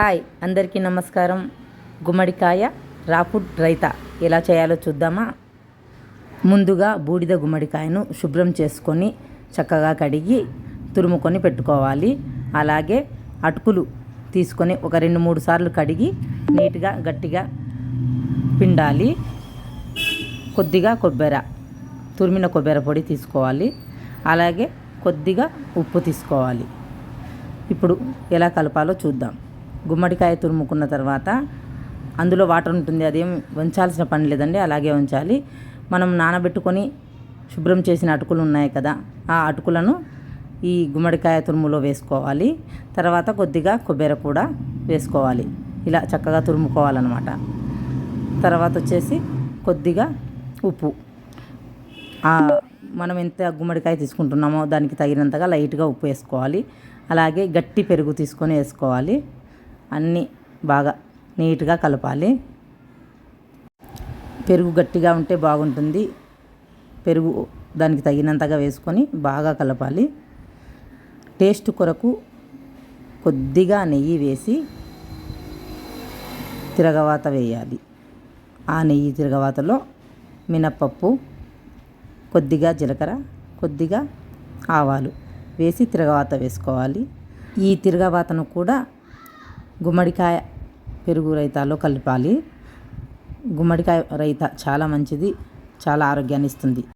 Hi అందరికీ నమస్కారం. గుమ్మడికాయ రాఫుడ్ రైతా. ఎలా చేయాలో చూద్దామా? ముందుగా బూడిద గుమ్మడికాయను శుభ్రం చేసుకొని చక్కగా కడిగి తురుముకొని పెట్టుకోవాలి. అలాగే అటుకులు తీసుకొని ఒక రెండు మూడు సార్లు కడిగి నీట్గా గట్టిగా పిండాలి. కొద్దిగా కొబ్బరి తురిమిన కొబ్బరి పొడి తీసుకోవాలి. అలాగే కొద్దిగా ఉప్పు తీసుకోవాలి. ఇప్పుడు ఎలా కలపాలో చూద్దాం. గుమ్మడికాయ తురుముకున్న తర్వాత అందులో వాటర్ ఉంటుంది అదేం ఉంచాల్సిన పని లేదండి అలాగే ఉంచాలి మనం నానబెట్టుకొని శుభ్రం చేసిన అటుకులు ఉన్నాయి కదా ఆ అటుకులను ఈ గుమ్మడికాయ తురుములో వేసుకోవాలి. తర్వాత కొద్దిగా కొబ్బరి కూడా వేసుకోవాలి. ఇలా చక్కగా తురుముకోవాలన్నమాట. తర్వాత వచ్చేసి కొద్దిగా ఉప్పు. మనం ఎంత గుమ్మడికాయ తీసుకుంటున్నామో దానికి తగినంతగా లైట్గా ఉప్పు వేసుకోవాలి. అలాగే గట్టి పెరుగు తీసుకొని వేసుకోవాలి. అన్నీ బాగా నీట్గా కలపాలి. పెరుగు గట్టిగా ఉంటే బాగుంటుంది. పెరుగు దానికి తగినంతగా వేసుకొని బాగా కలపాలి. టేస్ట్ కొరకు కొద్దిగా నెయ్యి వేసి తిరగవాత వేయాలి. ఆ నెయ్యి తిరగవాతలో మినప్పప్పు కొద్దిగా జీలకర్ర కొద్దిగా ఆవాలు వేసి తిరగవాత వేసుకోవాలి. ఈ తిరగవాతను కూడా గుమ్మడికాయ పెరుగు రైతాలో కలపాలి. గుమ్మడికాయ రైత చాలా మంచిది చాలా ఆరోగ్యాన్ని ఇస్తుంది.